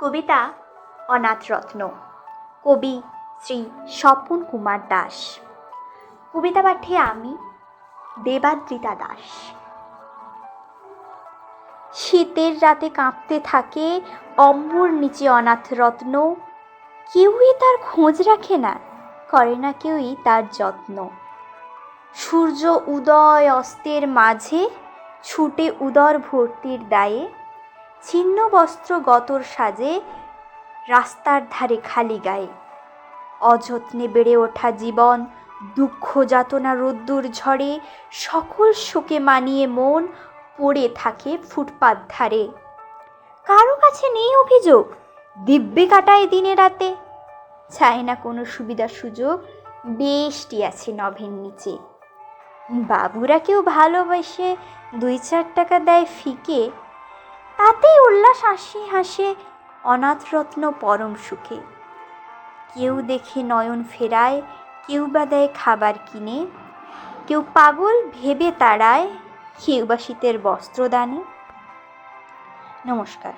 কবিতা অনাথরত্ন কবি শ্রী স্বপন কুমার দাস। কবিতা পাঠে আমি দেবাদ্রিতা দাস। শীতের রাতে কাঁপতে থাকে অম্বুর নিচে অনাথরত্ন কেউই তার খোঁজ রাখে না, করে না কেউই তার যত্ন। সূর্য উদয় অস্তের মাঝে, ছুটে উদর ভর্তির দায়ে ছিন্ন বস্ত্র গতর সাজে রাস্তার ধারে খালি গায়ে। অযত্নে বেড়ে ওঠা জীবন, দুঃখ যাতনা রোদ্দুর ঝড়ে, সকল শোকে মানিয়ে মন পড়ে থাকে ফুটপাত ধারে। কারও কাছে নেই অভিযোগ, দিব্যে কাটায় দিনে রাতে। চায় না কোনো সুবিধা সুযোগ বেশটি আছে নভের নিচে। বাবুরা কেউ ভালোবাসে, দুই চার টাকা দেয় ফিকে তাতেই উল্লাস হাসি হাসে অনাথরত্ন পরম সুখে। কেউ দেখে নয়ন ফেরায়, কেউ বা দেয় খাবার কিনে, কেউ পাগল ভেবে তাড়ায়, কেউ বা শীতের বস্ত্র দানে। নমস্কার।